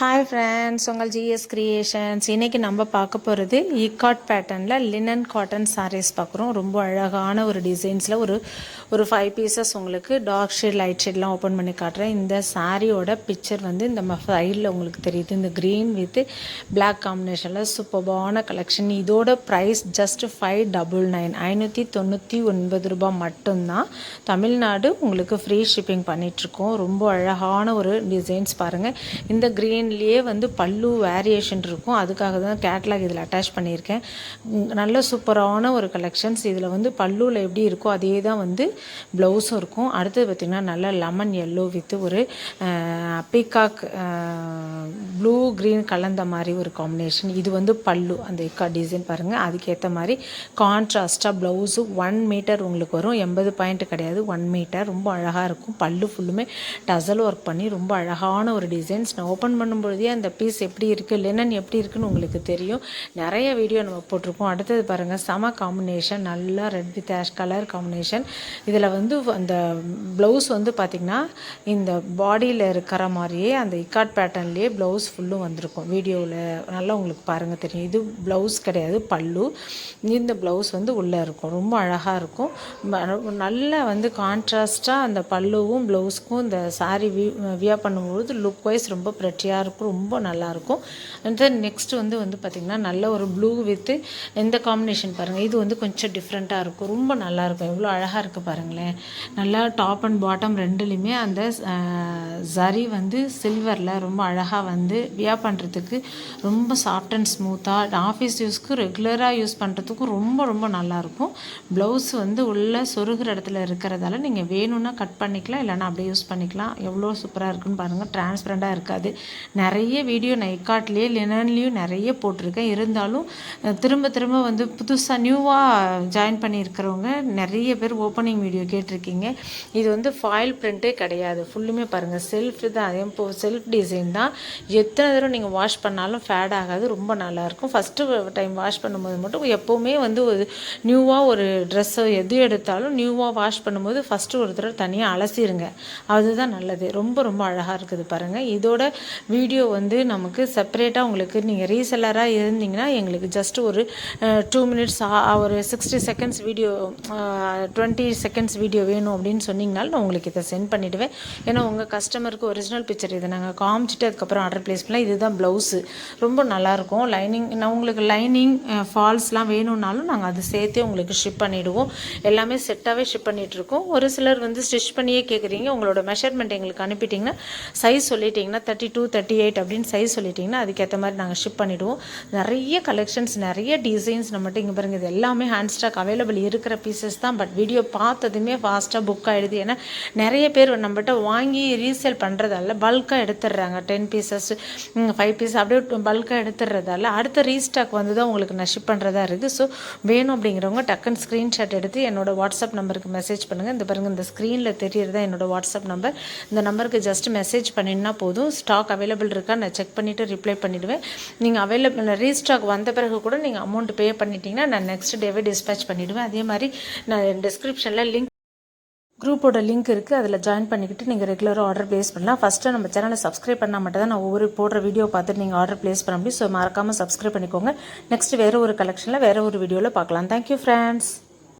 Hi friends உங்கள் GS creations இன்றைக்கி நம்ம பார்க்க போகிறது ஈகாட் e பேட்டர்னில் லினன் காட்டன் சாரீஸ் பார்க்குறோம். ரொம்ப அழகான ஒரு டிசைன்ஸில் ஒரு ஒரு ஃபைவ் பீசஸ் உங்களுக்கு டார்க் ஷேட் லைட் ஷேட்லாம் ஓப்பன் பண்ணி காட்டுறேன். இந்த சாரியோட பிக்சர் வந்து இந்த சைடில் உங்களுக்கு தெரியுது. இந்த க்ரீன் வித் பிளாக் காம்பினேஷனில் சூப்பர்பான கலெக்ஷன் இதோட price just five double nine ஐநூற்றி தொண்ணூற்றி ஒன்பது ரூபாய் மட்டும்தான். தமிழ்நாடு உங்களுக்கு ஃப்ரீ ஷிப்பிங் பண்ணிகிட்ருக்கோம் ரொம்ப அழகான ஒரு டிசைன்ஸ் பாருங்கள் இந்த க்ரீன் டிசைன்லேயே வந்து பல்லு வேரியேஷன் இருக்கும். அதுக்காக தான் கேட்லாக் இதில் அட்டாச் பண்ணியிருக்கேன். நல்ல சூப்பரான ஒரு கலெக்ஷன்ஸ் இதில் வந்து பல்லுவில் எப்படி இருக்கோ அதே தான் வந்து ப்ளவுஸும் இருக்கும். அடுத்தது பார்த்திங்கன்னா நல்ல லெமன் எல்லோ வித் ஒரு பீகாக் ப்ளூ க்ரீன் கலந்த மாதிரி ஒரு காம்பினேஷன் இது வந்து பல்லு. அந்த இக்கா டிசைன் பாருங்கள் அதுக்கேற்ற மாதிரி கான்ட்ராஸ்ட்டாக ப்ளவுஸு ஒன் மீட்டர் உங்களுக்கு வரும். எண்பது பாயிண்ட் கிடையாது. ஒன் மீட்டர் ரொம்ப அழகாக இருக்கும். பல்லு ஃபுல்லுமே டசல் ஒர்க் பண்ணி ரொம்ப அழகான ஒரு டிசைன்ஸ் நான் ஓப்பன் பொழுதே அந்த பீஸ் எப்படி இருக்குது லெனன் எப்படி இருக்குன்னு உங்களுக்கு தெரியும். நிறைய வீடியோ நம்ம போட்டிருக்கோம். அடுத்தது பாருங்கள் செம காம்பினேஷன் நல்லா red with ash colour combination இதில் வந்து அந்த ப்ளவுஸ் வந்து பார்த்திங்கன்னா இந்த பாடியில் இருக்கிற மாதிரியே அந்த இக்காட் பேட்டர்ன்லேயே ப்ளவுஸ் ஃபுல்லும் வந்திருக்கும். வீடியோவில் நல்லா உங்களுக்கு பாருங்கள் தெரியும். இது ப்ளவுஸ் கிடையாது பல்லு. இந்த ப்ளவுஸ் வந்து உள்ளே இருக்கும். ரொம்ப அழகாக இருக்கும். நல்லா வந்து கான்ட்ராஸ்ட்டாக அந்த பல்லுவும் ப்ளவுஸ்க்கும் இந்த சாரி வியா பண்ணும்போது லுக் வைஸ் ரொம்ப ப்ரெட்டியாக இருக்கும் ரொம்ப நல்லாயிருக்கும். அண்ட் தென் நெக்ஸ்ட் வந்து வந்து பார்த்திங்கன்னா நல்ல ஒரு ப்ளூ வித்து இந்த காம்பினேஷன் பாருங்கள் இது வந்து கொஞ்சம் டிஃப்ரெண்ட்டாக இருக்கும். ரொம்ப நல்லாயிருக்கும். எவ்வளோ அழகாக இருக்குது பாருங்களேன். நல்லா டாப் அண்ட் பாட்டம் ரெண்டுலேயுமே அந்த ஜரி வந்து சில்வரில் ரொம்ப அழகாக வந்து வியா பண்ணுறதுக்கு ரொம்ப சாஃப்ட் அண்ட் ஸ்மூத்தாக ஆஃபீஸ் யூஸ்க்கு ரெகுலராக யூஸ் பண்ணுறதுக்கும் ரொம்ப ரொம்ப நல்லாயிருக்கும். ப்ளவுஸ் வந்து உள்ளே சொருகிற இடத்துல இருக்கிறதால நீங்கள் வேணும்னா கட் பண்ணிக்கலாம் இல்லைன்னா அப்படியே யூஸ் பண்ணிக்கலாம். எவ்வளோ சூப்பராக இருக்குன்னு பாருங்கள் டிரான்ஸ்பரண்ட்டாக இருக்காது. நிறைய வீடியோ நைக்காட்லேயே லினன்லேயும் நிறைய போட்டிருக்கேன். இருந்தாலும் திரும்ப திரும்ப வந்து புதுசாக நியூவாக ஜாயின் பண்ணியிருக்கிறவங்க நிறைய பேர் ஓப்பனிங் வீடியோ கேட்டிருக்கீங்க. இது வந்து ஃபாயில் பிரிண்ட்டே கிடையாது. ஃபுல்லுமே பாருங்கள் செல்ஃப் தான். அதே போ செல்ஃப் டிசைன் தான். எத்தனை தடவை நீங்கள் வாஷ் பண்ணாலும் ஃபேட் ஆகாது. ரொம்ப நல்லாயிருக்கும் ஃபஸ்ட்டு டைம் வாஷ் பண்ணும்போது மட்டும் எப்போவுமே வந்து ஒரு நியூவாக ஒரு ட்ரெஸ்ஸோ எது எடுத்தாலும் நியூவாக வாஷ் பண்ணும்போது ஃபஸ்ட்டு ஒரு தடவை தனியாக அலசிடுங்க அதுதான் நல்லது. ரொம்ப ரொம்ப அழகாக இருக்குது பாருங்கள் இதோட வீடியோ வந்து நமக்கு செப்பரேட்டாக உங்களுக்கு நீங்கள் ரீசெல்லராக இருந்தீங்கன்னா எங்களுக்கு ஜஸ்ட் ஒரு டூ மினிட்ஸ் ஒரு sixty seconds video twenty seconds video வேணும் அப்படின்னு சொன்னீங்கனாலும் நான் உங்களுக்கு இதை சென்ட் பண்ணிவிடுவேன் ஏன்னா உங்கள் கஸ்டமருக்கு ஒரிஜினல் பிக்சர் இதை நாங்கள் காமிச்சிட்டு அதுக்கப்புறம் ஆர்டர் ப்ளேஸ் பண்ணலாம். இதுதான் ப்ளவுஸு ரொம்ப நல்லாயிருக்கும். லைனிங் நான் உங்களுக்கு லைனிங் ஃபால்ஸ்லாம் வேணும்னாலும் நாங்கள் அது சேர்த்தே உங்களுக்கு ஷிப் பண்ணிவிடுவோம் எல்லாமே செட்டாகவே ஷிப் பண்ணிகிட்ருக்கோம் ஒரு சிலர் வந்து ஸ்டிச் பண்ணியே கேட்குறீங்க உங்களோட மெஷர்மெண்ட் எங்களுக்கு அனுப்பிட்டிங்கன்னா சைஸ் சொல்லிட்டிங்கன்னா தேர்ட்டி டூ தேர்ட்டி எயிட் அப்படின்னு சைஸ் சொல்லிட்டிங்கன்னா அதுக்கேற்ற மாதிரி நாங்கள் ஷிப் பண்ணிவிடுவோம் நிறைய கலெக்ஷன்ஸ் நிறைய டிசைன்ஸ் நம்மகிட்ட இங்கே பாருங்க இது எல்லாமே ஹேண்ட் ஸ்டாக் அவைலபிள் இருக்கிற பீசஸ் தான். பட் வீடியோ பார்த்ததுமே ஃபாஸ்ட்டாக புக் ஆகிடுது ஏன்னா நிறைய பேர் நம்மகிட்ட வாங்கி ரீசேல் பண்ணுறதால பல்காக எடுத்துடுறாங்க. டென் பீசஸ் ஃபைவ் பீஸ் அப்படியே பல்காக எடுத்துடுறதால அடுத்த ரீஸ்டாக் வந்து தான் உங்களுக்கு நான் ஷிப் பண்ணுறதா இருக்குது. ஸோ வேணும் அப்படிங்கிறவங்க டக்குன்னு ஸ்க்ரீன்ஷாட் எடுத்து என்னோட வாட்ஸ்அப் நம்பருக்கு மெசேஜ் பண்ணுங்கள் இந்த பாருங்கள் இந்த ஸ்க்ரீனில் தெரியறதா என்னோட வாட்ஸ்அப் நம்பர் இந்த நம்பருக்கு ஜஸ்ட் மெசேஜ் பண்ணினா போதும். ஸ்டாக் அவைலபிள் அவைலபிள் இருக்கா நான் செக் பண்ணிவிட்டு ரிப்ளை பண்ணிவிடுவேன் நீங்கள் அவைலபிள் ரீஸ்டாக் வந்த பிறகு கூட நீங்கள் அமௌண்ட் பே பண்ணிட்டீங்கன்னா நான் நெக்ஸ்ட் டேவே டிஸ்பேச் பண்ணிவிடுவேன் அதே மாதிரி நான் டிஸ்கிரிப்ஷனில் லிங்க் குரூப்போட லிங்க் இருக்குது அதில் ஜாயின் பண்ணிக்கிட்டு நீங்கள் ரெகுலராக ஆர்டர் ப்ளேஸ் பண்ணலாம். ஃபஸ்ட்டு நம்ம சேனலை சப்ஸ்கிரைப் பண்ணால் மட்டும் தான் நான் ஒவ்வொரு போடுற வீடியோ பார்த்துட்டு நீங்கள் ஆர்டர் ப்ளேஸ் பண்ண முடியும். ஸோ மறக்காமல் சப்ஸ்கிரைப் பண்ணிக்கோங்க. நெக்ஸ்ட் வேறு ஒரு கலெக்ஷனில் வேறு ஒரு வீடியோவில் பார்க்கலாம். Thank you friends